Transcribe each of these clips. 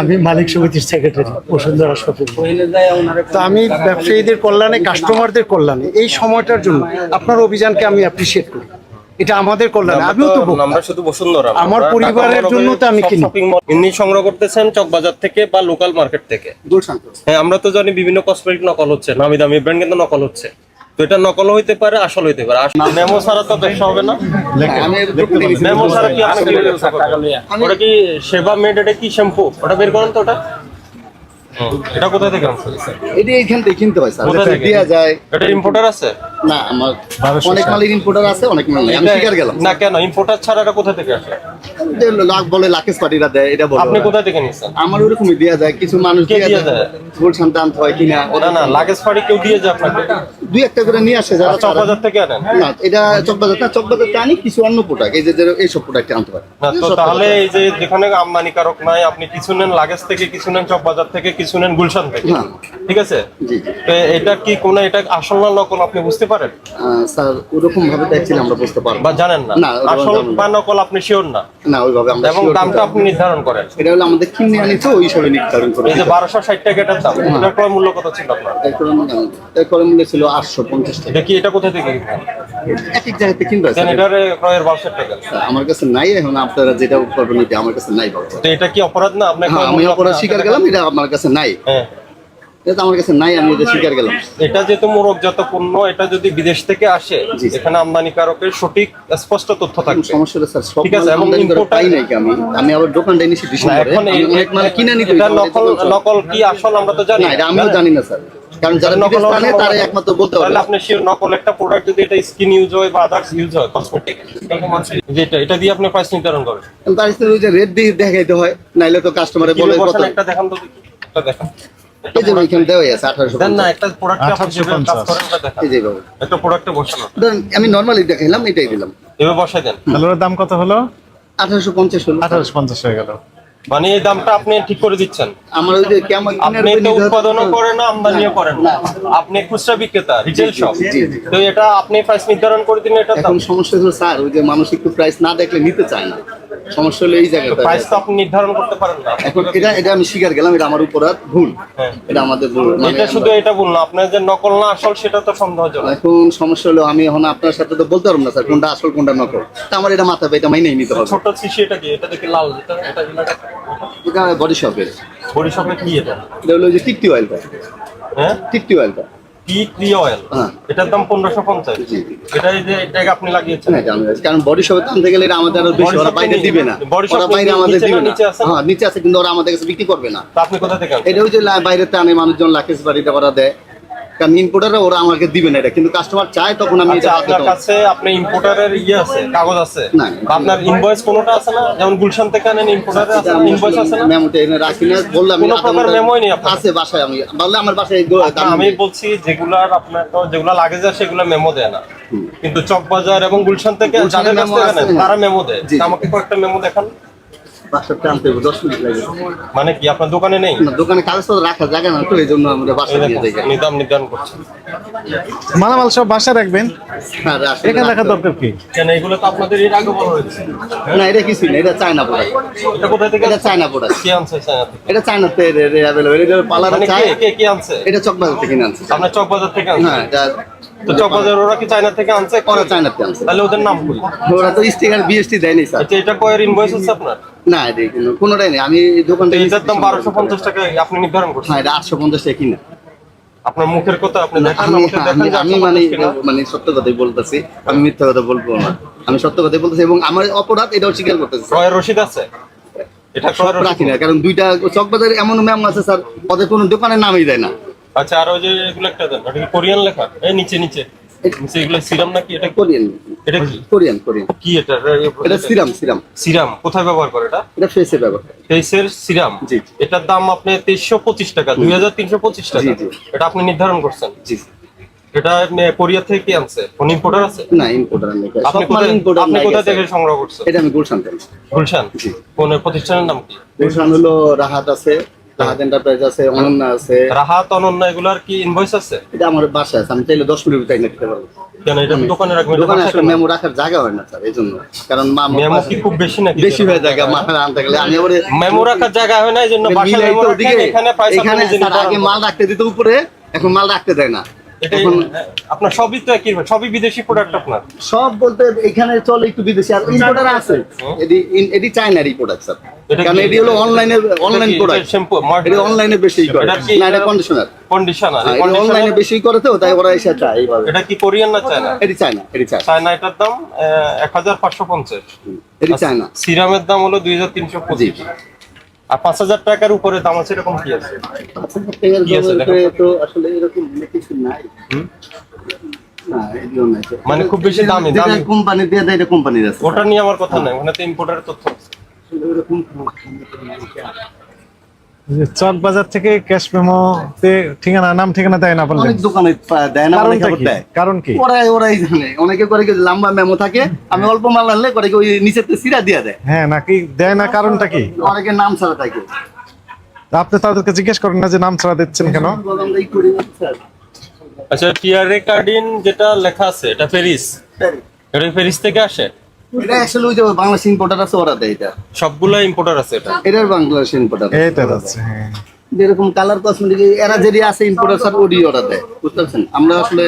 আমি মালিক সমিতির secretary Bashundhara shopping তো আমি ব্যবসায়ীদের কল্যাণে কাস্টমারদের কল্যাণে এই সময়টার জন্য আপনার অভিযানকে আমি অ্যাপ্রিসিয়েট করি। এটা আমাদের কল্যাণে আমিও তো আমরা শুধু বসুন্ধরা আমার পরিবারের জন্য তো আমি কিনি। ইনি সংগ্রহ করতেছেন চকবাজার থেকে বা লোকাল মার্কেট থেকে? হ্যাঁ আমরা তো জানি বিভিন্ন কসমেটিক নকল হচ্ছে নামি দামি ব্র্যান্ড কিন্তু নকল হচ্ছে। তো এটা নকল হইতে পারে আসল হইতে পারে। মেমো ছাড়া তো ব্যবসা হবে না। মেমো ছাড়া কি? ওটা কি সেবা মেড এটা কি শ্যাম্পু? ওটা বের করেন তো ওটা? এটা কোথা থেকে আনছেন? এটা এখান থেকে কিনতে হয় স্যার। থেকে? যায়। এটা ইম্পোর্টার আছে? না আমার অনেক মালের ইম্পোর্টার আছে অনেক মাল আমি শিকার গেলাম। না কেন? ইম্পোর্টার ছাড়া এটা কোথা থেকে আসে? লাখ বলে লাকেশ পার্টিরা দেয় এটা বলে। আপনি কোথা থেকে নিচ্ছেন আমার ওরকমই দেওয়া যায় কিছু মানুষ দিয়ে দেয়? গুলশান আনতে হয় কিনা না ফাড়ি কেউ দিয়ে যায় আপনাকে? দুই একটা করে নিয়ে আসে যারা চকবাজার থেকে আনেন? না এটা চকবাজার না চকবাজারটা আনি কিছু অন্য প্রোডাক্ট এই যে যে এইসব প্রোডাক্ট আনতে হয় না তো তাহলে এই যে যেখানে আমদানিকারক নাই আপনি কিছু নেন লাগেজ থেকে কিছু নেন চকবাজার থেকে কিছু নেন গুলশান থেকে হ্যাঁ। ঠিক আছে? তো এটা কি কোন এটা আসল না নকল আপনি বুঝতে পারেন? স্যার ওরকম ভাবে দেখছিলাম আমরা বুঝতে পারব। বা জানেন না? আসল। বা নকল আপনি শিওর না? না ওইভাবে আমরা এবং দামটা আপনি নির্ধারণ করেন। এটা হলো আমাদের কিনে আনিছে ওই হিসাবে নির্ধারণ করে এই যে বারোশো ষাট টাকা এটার দাম এটার ক্রয় মূল্য কত ছিল আপনার? এরপরে মূল্য ছিল আটশো পঞ্চাশ টাকা। এটা কি এটা কোথা থেকে? কিনবেন? এক এক জায়গাতে কিনতে দেন স্যার। এটার ক্রয়ের টাকা। আমার কাছে নাই এখন আপনারা যেটা করবেন এটা আমার কাছে নাই বাবা তো এটা কি অপরাধ না? আপনার হ্যাঁ আমি অপরাধ স্বীকার গেলাম এটা আমার কাছে নাই। হ্যাঁ। এটা আমার কাছে নাই আমি এটা স্বীকার গেলাম এটা যেহেতু মোরকজাত পণ্য এটা যদি বিদেশ থেকে আসে জি। এখানে আমদানিকারকের সঠিক স্পষ্ট তথ্য থাকবে। স্যার সব ঠিক আছে, এবং নাই আমি? আমি আবার দোকানটা নিছি ডিসেম্বরে এখন অনেক মাল কিনে নিতে এটা নকল নকল কি আসল আমরা তো জানি না এটা আমিও জানেন? জানি না স্যার। কারণ যারা নকল বিদেশ হওয়ার আনে তারা একমাত্র বলতে পারবে। তাহলে আপনি শিওর নকল একটা প্রোডাক্ট যদি এটা স্কিন ইউজ হয় বা আদার্স ইউজ হয় কসমেটিক যেটা এটা দিয়ে আপনি প্রাইস নির্ধারণ করেন। তার সাথে ওই যে রেট দিয়ে দেখাইতে হয় নাইলে তো কাস্টমারে বলে কত একটা দেখান তো একটা দেখান। এই যে এখানে দেওয়াই আছে আঠারোশো না একটা প্রোডাক্ট আপনি যেভাবে কাজ করেন ওটা দেখান এই যে বাবু। একটা প্রোডাক্টে বসানো। ধরেন আমি নর্মালি দেখাইলাম এটাই দিলাম। এভাবে বসাই দেন। তাহলে ওর দাম কত হলো? আঠারোশো পঞ্চাশ হলো। আঠারোশো পঞ্চাশ হয়ে গেল। মানে এই দামটা আপনি ঠিক করে দিচ্ছেন। আমার ওই যে কেমন আপনি তো উৎপাদনও করেন না আমদানিও করেন না। আপনি খুচরা বিক্রেতা রিটেল শপ। তো এটা আপনি প্রাইস নির্ধারণ করে দিন এটা এখন সমস্যা হলো স্যার ওই যে মানুষ একটু প্রাইস না দেখলে নিতে চায় না। সমস্যা হলো এই জায়গাটা প্রাইস তো আপনি নির্ধারণ করতে পারেন না। এখন এটা এটা আমি স্বীকার গেলাম এটা আমার উপরাধ ভুল। হ্যাঁ। এটা আমাদের ভুল মানে এটা শুধু এটা বললাম আপনার যে নকল না আসল সেটা তো সন্দেহজনক। এখন সমস্যা হলো আমি এখন আপনার সাথে তো বলতে পারব না স্যার কোনটা আসল কোনটা নকল। তা আমার এটা মাথা এটা মাইনেই নিতে হবে। ছোট শিশি এটা কি এটা দেখি লাল এটা এটা বডি শপের বরিশাপে কি এটা? এটা হলো যে টিকটি অয়েলটা হ্যাঁ? টিকটি অয়েলটা টি টি অয়েল। হ্যাঁ। এটার দাম পনেরোশো পঞ্চাশ। এটা যে এটাকে আপনি লাগিয়েছেন? না, এটা আমি- কারণ বডি শপে আনতে গেলে এটা আমাদের আরও বেশি ওরা বাইরে দিবে না। ওরা বাইরে আমাদের দিবে না নিচে আছে? না? হ্যাঁ নিচে আছে কিন্তু ওরা আমাদের কাছে বিক্রি করবে না। আপনি কোথা থেকে এটা ওই যে বাইরে টানে মানুষজন লাকেশ বাড়িতে ওরা দেয়। কারণ ওরা আমাকে দিবে না এটা। কিন্তু কাস্টমার চায় তখন আমি আচ্ছা এটা আপনার কাছে আপনি ইম্পোর্টারের ইয়ে আছে কাগজ আছে। না। আপনার ইনভয়েস কোনোটা আছে না? যেমন গুলশান থেকে আনেন ইম্পোর্টারে আছে ইনভয়েস আছে না? এনে রাখি না। বললাম কোনো প্রকার মেমোই নেই আপনার? আছে বাসায় আমি বললে আমার বাসায় আচ্ছা, আমি বলছি যেগুলার আপনার তো যেগুলা লাগে যায় সেগুলো মেমো দেয় না। কিন্তু চকবাজার এবং গুলশান থেকে যাদের কাছ থেকে হ্যাঁ। তারা মেমো দেয়। আমাকে কয়েকটা মেমো দেখান। হবে, দশ মিনিট মানে কি আপনার দোকানে নেই? দোকানে কাগজপত্র রাখা জায়গা না তো এই জন্য আমরা বাসায় নিয়ে যাই উনি দাম নির্ধারণ করছেন মালামাল সব বাসা রাখবেন? হ্যাঁ, আসলে এখানে রাখার দরকার কি? কেন এগুলো তো আপনাদের এর আগে বলা হয়েছে। না এটা কিছুই না এটা চায়না প্রোডাক্ট এটা কোথা থেকে এটা চায়না প্রোডাক্ট কে আনছে চায়না থেকে? এটা অ্যাভেলেবল এটা পার্লার মানে চায় কে কে কে আনছে? এটা চকবাজার থেকে কিনে আনছে। আপনার চকবাজার থেকে আনছে? হ্যাঁ এটা তো চকবাজার ওরা কি চায়না থেকে আনছে? ওরা চায়নাতে আনছে। তাহলে ওদের নাম কই ওরা তো স্টিকার বিএসটি দেয়নি স্যার। এটা কয়ের ইনভয়েস আছে আপনার? না এটা কোনো কোনোটাই নেই। আমি এই দোকান থেকে এটার দাম বারোশো পঞ্চাশ টাকা আপনি নির্ধারণ করছেন। হ্যাঁ এটা আটশো পঞ্চাশ টাকা কিনা। আপনার মুখের কথা আপনি দেখেন আমি আমাকে দেখেন আমি যে আমি 850 মানে কিনা। মানে সত্য কথাই বলতেছি। আমি মিথ্যা কথা বলব না। আমি সত্য কথাই বলতেছি এবং আমার অপরাধ এটাও স্বীকার করতেছি। ক্রয়ের রসিদ আছে? এটা ক্রয়ের রাখি রসিদ না কারণ দুইটা চক চকবাজারে এমন ম্যাম আছে স্যার ওদের কোনো দোকানের নামই দেয় না। আচ্ছা আর ওই যে এগুলো একটা দেন ওটা কি কোরিয়ান লেখা? এই নিচে নিচে। এগুলো সিরাম নাকি এটা কোরিয়ান। এটা কি? Korean Korean. কি এটা? এটা সিরাম সিরাম। সিরাম। কোথায় ব্যবহার করে এটা? এটা ফেসের সিরাম? জি। এটার দাম আপনি টাকা। এটা আপনি নির্ধারণ করছেন? জি এটা কোরিয়া থেকে কি আনছে? কোন ইম্পোর্টার আছে? না ইম্পোর্টার আপনি কোথায় আপনি কোথা থেকে সংগ্রহ করছেন? এটা আমি গুলশান থেকে গুলশান? জি। কোন প্রতিষ্ঠানের নাম কি? গুলশান হলো রাহাত আছে। রাহাত এন্টারপ্রাইজ আছে অনন্য আছে। রাহাত অনন্য এগুলার কি ইনভয়েস আছে? এটা আমার বাসায় আছে আমি চাইলে দশ মিনিট এনে দিতে পারব। কেন এটা দোকানে রাখবেন এটা দোকানে আসলে মেমো রাখার জায়গা হয় না স্যার এই জন্য। কারণ মা মেমো কি খুব বেশি নাকি? বেশি হয়ে আনতে গেলে। আমি আবার মেমো রাখার জায়গা হয় না এই জন্য বাসায় মেমো রাখেন, এখানে পয়সা আগে মাল রাখতে দিত উপরে এখন মাল রাখতে দেয় না। আপনার সবই তো একই সবই বিদেশি প্রোডাক্ট আপনার। সব বলতে এখানে চলে একটু বিদেশি আর ইম্পোর্টার আছে। এডি এডি চায়নার প্রোডাক্ট স্যার। কারণ? এডি হলো অনলাইনে অনলাইন প্রোডাক্ট এডি অনলাইনে বেশি করে। না এটা কন্ডিশনার কন্ডিশনার অনলাইনে বেশি করে তো তাই ওরা এসে চায় এইভাবে। এটা কি কোরিয়ান না চায়না? এডি চায়না এডি চায়না। চায়না এটার দাম এক হাজার পাঁচশো পঞ্চাশ। এডি চায়না। সিরামের দাম হলো দুই হাজার তিনশো পঁচিশ। আর পাঁচ হাজার টাকার উপরে দাম আছে এরকম কি আছে? এর কি আছে? জন্য তো আসলে এরকম কিছু নাই। না এডিও নাই স্যার। মানে খুব বেশি দামি দামি কোম্পানি দিয়ে দেয় এটা কোম্পানির আছে। ওটা নিয়ে আমার কথা নাই ওখানে তো ইম্পোর্টারের তথ্য আছে। চক বাজার থেকে ক্যাশ মেমোতে ঠিকানা নাম ঠিকানা দেয় না বললেন অনেক দোকানে দেয় না অনেক কারণটা কি? দেয়। কারণ কি? ওরাই ওরাই জানে। অনেকে করে কি লম্বা মেমো থাকে আমি অল্প মাল আনলে করে কি ওই সিরা দিয়ে দেয়। হ্যাঁ নাকি দেয় না কারণটা কি? অনেকে নাম ছাড়া থাকে। আপনি তাদেরকে জিজ্ঞেস করেন না যে নাম ছাড়া দিচ্ছেন কেন। আচ্ছা টিআরএ কার্ডিন যেটা লেখা আছে এটা প্যারিস এটা প্যারিস থেকে আসে? এটা অ্যাকচুয়ালি ওই যে বাংলাদেশ ইম্পোর্টার আছে ওরা দেয় এটা। সবগুলো ইম্পোর্টার আছে এটা? এটার বাংলাদেশ ইম্পোর্টার এইটা যাচ্ছে হ্যাঁ। যেরকম কালার কসমেটিক এরা যেটি আছে ইম্পোর্টার স্যার ওডি ওরা দেয় বুঝতে পারছেন আমরা আসলে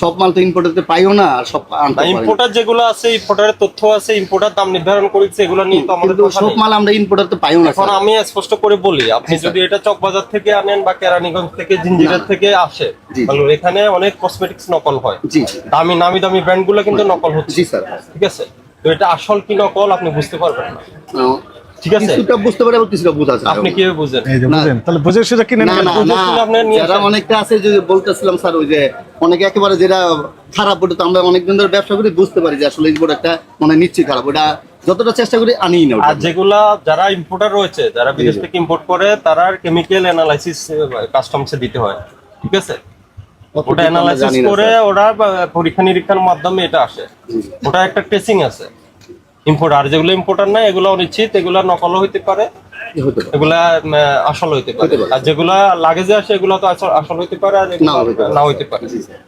সব মাল তো ইম্পোর্টারতে পাইও না আর সব আনতে পারি। ইম্পোর্টার যেগুলো আছে ইম্পোর্টারের তথ্য আছে ইম্পোর্টার দাম নির্ধারণ করেছে এগুলো নিয়ে তো আমাদের সব মাল আমরা ইম্পোর্টারতে পাইও না এখন আমি স্পষ্ট করে বলি আপনি যদি এটা চকবাজার থেকে আনেন বা কেরানীগঞ্জ থেকে জিঞ্জিরার থেকে আসে। তাহলে এখানে অনেক কসমেটিক্স নকল হয়। দামি নামি দামি ব্র্যান্ডগুলো কিন্তু নকল হচ্ছে। জি স্যার। ঠিক আছে? তো এটা আসল কি নকল আপনি বুঝতে পারবেন না। ঠিক আছে? কিছুটা বুঝতে পারে আবার কিছুটা বোঝা যায়। আপনি কীভাবে বুঝেন? এই যে বুঝেন তাহলে বুঝে সুঝে কিনেন না না না। শুনে আপনারা নিয়ে যারা অনেকটা আছে যে বলতেছিলাম স্যার ওই যে অনেকে একেবারে যেটা খারাপ ওটা তো আমরা অনেকদিন ধরে ব্যবসা করি বুঝতে পারি যে আসলে এই প্রোডাক্টটা মানে নিশ্চয়ই খারাপ। ওটা যতটা চেষ্টা করি আনি না আর যেগুলা যারা ইম্পোর্টার রয়েছে যারা বিদেশ থেকে ইম্পোর্ট করে তারা কেমিক্যাল অ্যানালাইসিস কাস্টমসে দিতে হয়। ঠিক আছে? ওটা অ্যানালাইসিস করে ওরা পরীক্ষা নিরীক্ষার মাধ্যমে এটা আসে। ওটা একটা টেস্টিং আছে। ইম্পোর্ট আর যেগুলো ইম্পোর্টার নাই এগুলো অনিশ্চিত এগুলো নকলও হইতে পারে? এগুলা আসল হইতে পারে। আর যেগুলা লাগেজে আসে এগুলো তো আসল হইতে পারে আর। না হইতে পারে।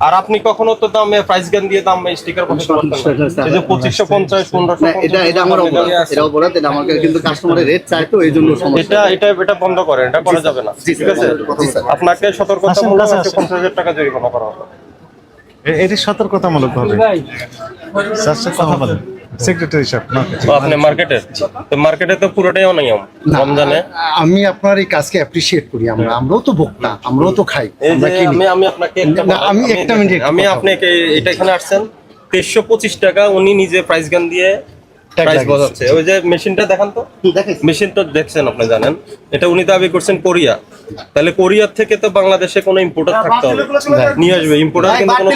আর আপনি কখনো তো দামে প্রাইস গান দিয়ে দাম স্টিকার বসাতে পারতেন না? এই যে পঁচিশশো পঞ্চাশ পনেরোশো না, এটা এটা আমার অপরাধ এটা অপরাধ এটা আমার কিন্তু কাস্টমারের রেট চাই তো এই জন্য সমস্যা। এটা এটা এটা বন্ধ করেন এটা করা যাবে না। ঠিক আছে? আপনাকে সতর্কতামূলক আসেন, কাছে একটা আসেন। পঞ্চাশ হাজার টাকা জরিমানা করা হবে। এ- এটি সতর্কতামূলক ভাবে স্যার সাথে কথা বলেন। সেক্রেটারি সাহেব মার্কেট আপনি মার্কেটে তো মার্কেটে তো পুরোটাই অনিয়ম রমজানে? আমি আপনার এই কাজকে অ্যাপ্রিসিয়েট করি আমরা। আমরাও তো ভোক্তা আমরাও তো খাই আমি আমি আপনাকে একটা আমি একটা মিনিট আমি আপনাকে এটা এখানে আসছেন। তেইশশো পঁচিশ টাকা উনি নিজে প্রাইস গান দিয়ে প্রাইস। বোঝাচ্ছে। ওই যে মেশিনটা দেখান তো। মেশিন তো দেখছেন আপনি জানেন। এটা উনি দাবি করছেন কোরিয়া। তাহলে কোরিয়ার থেকে তো বাংলাদেশে কোনো ইম্পোর্টার থাকতে হবে। নিয়ে আসবে। ইম্পোর্টার কিন্তু কোনো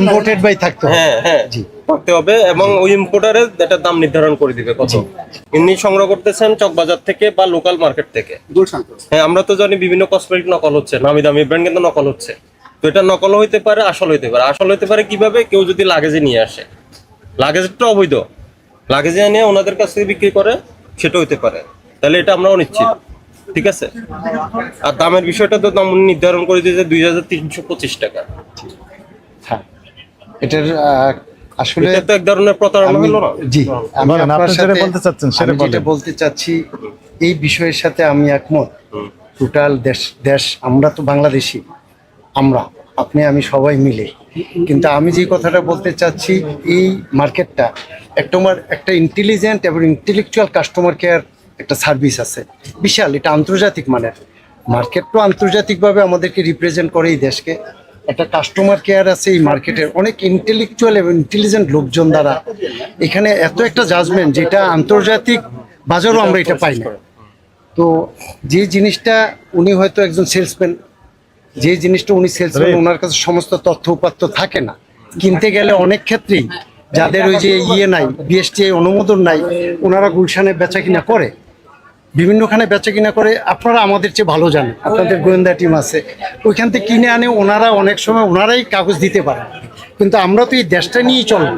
ইম্পোর্টেড বাই থাকতো। হ্যাঁ হ্যাঁ। করতে হবে এবং ওই ইম্পোর্টারের একটা দাম নির্ধারণ করে দিবে কত ইনি সংগ্রহ করতেছেন চকবাজার থেকে বা লোকাল মার্কেট থেকে। হ্যাঁ আমরা তো জানি বিভিন্ন কসমেটিক নকল হচ্ছে নামি দামি ব্র্যান্ড কিন্তু নকল হচ্ছে। তো এটা নকল হইতে পারে আসল হইতে পারে। আসল হইতে পারে কীভাবে? কেউ যদি লাগেজে নিয়ে আসে। লাগেজটা অবৈধ। লাগেজে এনে ওনাদের কাছ থেকে বিক্রি করে সেটা হইতে পারে। তাহলে এটা আমরা অনিশ্চিত ঠিক আছে? আর দামের বিষয়টা তো দাম নির্ধারণ করে দিয়েছে দুই হাজার তিনশো পঁচিশ টাকা। হ্যাঁ। এটার আসলে এটা তো এক ধরনের প্রতারণা আমি হলো না? জি। আমি আপনার সাথে বলতে চাচ্ছেন সেটা যেটা বলতে চাচ্ছি এই বিষয়ের সাথে আমি একমত। টোটাল দেশ দেশ আমরা তো বাংলাদেশি। আমরা আপনি আমি সবাই মিলে কিন্তু আমি যে কথাটা বলতে চাচ্ছি, এই মার্কেটটা একটা একটা ইন্টেলিজেন্ট এবং ইন্টেলেকচুয়াল কাস্টমার কেয়ার একটা সার্ভিস আছে। বিশাল, এটা আন্তর্জাতিক মানের। মার্কেট তো আন্তর্জাতিকভাবে আমাদেরকে রিপ্রেজেন্ট করে এই দেশকে। একটা কাস্টমার কেয়ার আছে এই মার্কেটের। অনেক ইন্টেলেকচুয়াল এবং ইন্টেলিজেন্ট লোকজন দ্বারা এখানে এত একটা জাজমেন্ট যেটা আন্তর্জাতিক বাজারও আমরা এটা পাই না। তো যে জিনিসটা উনি হয়তো একজন সেলসম্যান যে জিনিসটা উনি সেলসম্যান Right. ওনার কাছে সমস্ত তথ্য উপাত্ত থাকে না। কিনতে গেলে অনেক ক্ষেত্রেই যাদের ওই যে ইয়ে নাই বিএসটি অনুমোদন নাই ওনারা গুলশানে বেচা কিনা করে। বিভিন্নখানে বেচা কিনা করে আপনারা আমাদের চেয়ে ভালো জানেন আপনাদের গোয়েন্দা টিম আছে। ওইখান থেকে কিনে আনে ওনারা অনেক সময় ওনারাই কাগজ দিতে পারেন। কিন্তু আমরা তো এই দেশটা নিয়েই চলব।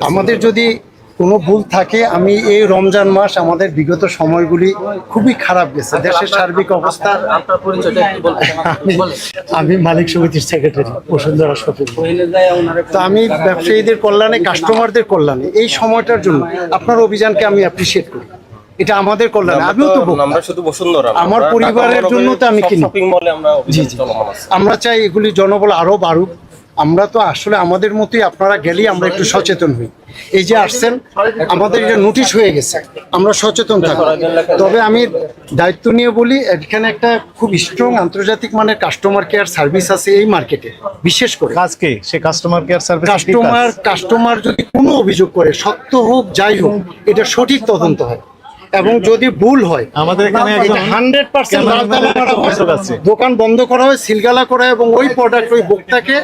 আমাদের যদি কোনো ভুল থাকে আমি এই রমজান মাস আমাদের বিগত সময়গুলি খুবই খারাপ গেছে। দেশের সার্বিক অবস্থা আমি আমি মালিক সমিতির সেক্রেটারি বসুন্ধরা শপিং তো আমি ব্যবসায়ীদের কল্যাণে কাস্টমারদের কল্যাণে এই সময়টার জন্য আপনার অভিযানকে আমি অ্যাপ্রিসিয়েট করি। এটা আমাদের কল্যাণে আমিও তো আমরা শুধু বসুন্ধরা আমার পরিবারের জন্য তো আমি কিনি। সব শপিং মলে আমরা জি অভিযান জি। চলমান আছে। আমরা চাই এগুলি জনবল আরও বাড়ুক। আমরা তো আসলে আমাদের মতোই আপনারা গেলেই আমরা একটু সচেতন হই। এই যে আসছেন আমাদের এটা নোটিশ হয়ে গেছে আমরা সচেতন থাকব। তবে আমি দায়িত্ব নিয়ে বলি এখানে একটা খুব স্ট্রং আন্তর্জাতিক মানের কাস্টমার কেয়ার সার্ভিস আছে এই মার্কেটে বিশেষ করে। কাজ কি? সে customer care service customer customer যদি কোনো অভিযোগ করে সত্য হোক যাই হোক এটা সঠিক তদন্ত হয়। এবং যদি ভুল হয় আমাদের এখানে হান্ড্রেড পার্সেন্ট। দোকান বন্ধ করা হয় সিলগালা করা হয় এবং ওই প্রোডাক্ট ওই ভোক্তাকে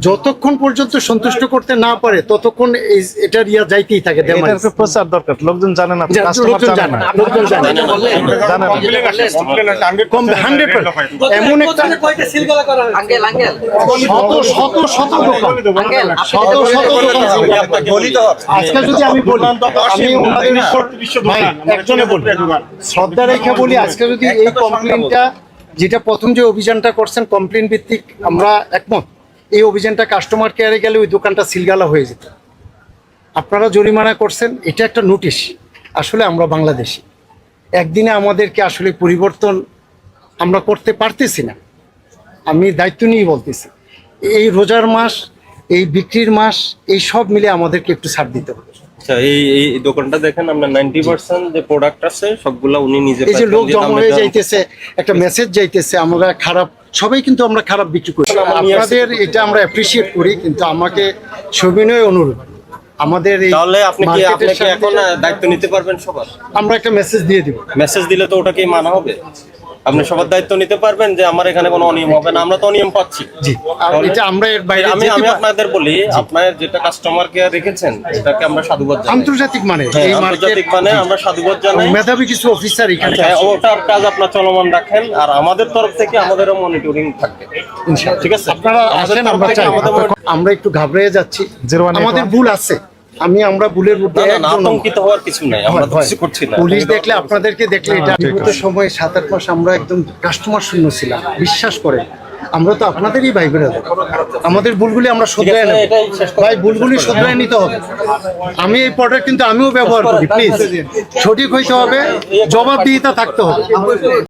যতক্ষণ পর্যন্ত সন্তুষ্ট করতে না পারে ততক্ষণ এই- এটার ইয়া যাইতেই থাকে প্রচার দরকার লোকজন জানে না লোকজন জানে জানে না। না, লোকজন জানে না। জানে না। কম 100% এমন একটা আঙ্কেল আঙ্কেল। শত শত শত দোকান। শত শত দোকান আজকে যদি আমি বলি আমি একজনে বলি শ্রদ্ধা রেখে বলি আজকে যদি এই কমপ্লেনটা যেটা প্রথম যে অভিযানটা করছেন কমপ্লেন ভিত্তিক আমরা একমত এই অভিযানটা কাস্টমার কেয়ারে গেলে ওই দোকানটা সিলগালা হয়ে যেত। আপনারা জরিমানা করছেন এটা একটা নোটিশ আসলে আমরা বাংলাদেশি। একদিনে আমাদেরকে আসলে পরিবর্তন আমরা করতে পারতেছি না। আমি দায়িত্ব নিয়ে বলতেছি এই রোজার মাস এই বিক্রির মাস এই সব মিলে আমাদেরকে একটু ছাড় দিতে হবে। আচ্ছা এই এই দোকানটা দেখেন আমরা নাইনটি পার্সেন্ট যে প্রোডাক্ট আছে সবগুলা উনি নিজে এই যে লোক জমা হয়ে যাইতেছে একটা মেসেজ যাইতেছে আমরা খারাপ সবাই কিন্তু আমরা খারাপ বিক্রি করি। আপনাদের এটা আমরা অ্যাপ্রিসিয়েট করি কিন্তু আমাকে সবিনয় অনুরোধ আমাদের এই তাহলে আপনি কি আপনি কি এখন দায়িত্ব নিতে পারবেন সবার? আমরা একটা মেসেজ দিয়ে দিব। মেসেজ দিলে তো ওটা কি মানা হবে। আপনি সবার দায়িত্ব নিতে পারবেন যে আমার এখানে কোনো অনিয়ম হবে না আমরা তো অনিয়ম পাচ্ছি। জি। এটা আমরা এর বাইরে আমি আমি আপনাদের বলি আপনার যেটা কাস্টমার কেয়ার রেখেছেন এটাকে আমরা সাধুবাদ জানাই। আন্তর্জাতিক মানে হ্যাঁ, এই আন্তর্জাতিক মানে আমরা সাধুবাদ জানাই। মেধাবী কিছু অফিসার এখানে হ্যাঁ, ওটার কাজ আপনার চলমান রাখেন আর আমাদের তরফ থেকে আমাদেরও মনিটরিং থাকবে ঠিক আছে? আপনারা আসেন আমরা চাই। আমরা একটু ঘাবড়ে যাচ্ছি। আমাদের ভুল আছে। আমি আমরা আতঙ্কিত হওয়ার কিছু নাই কিছু করছি না। পুলিশ দেখলে আপনাদেরকে দেখলে এটা বিগত সময় সাত আট মাস আমরা একদম কাস্টমার শূন্য ছিলাম বিশ্বাস করে আমরা তো আপনাদেরই ভাই বেরোদ আমাদের ভুলগুলি আমরা শুধরাই নেব। ভাই ভুলগুলি শুধরাই নিতে হবে। আমি এই প্রোডাক্ট কিন্তু আমিও ব্যবহার করি প্লিজ সঠিক হইতে হবে জবাবদিহিতা থাকতে হবে।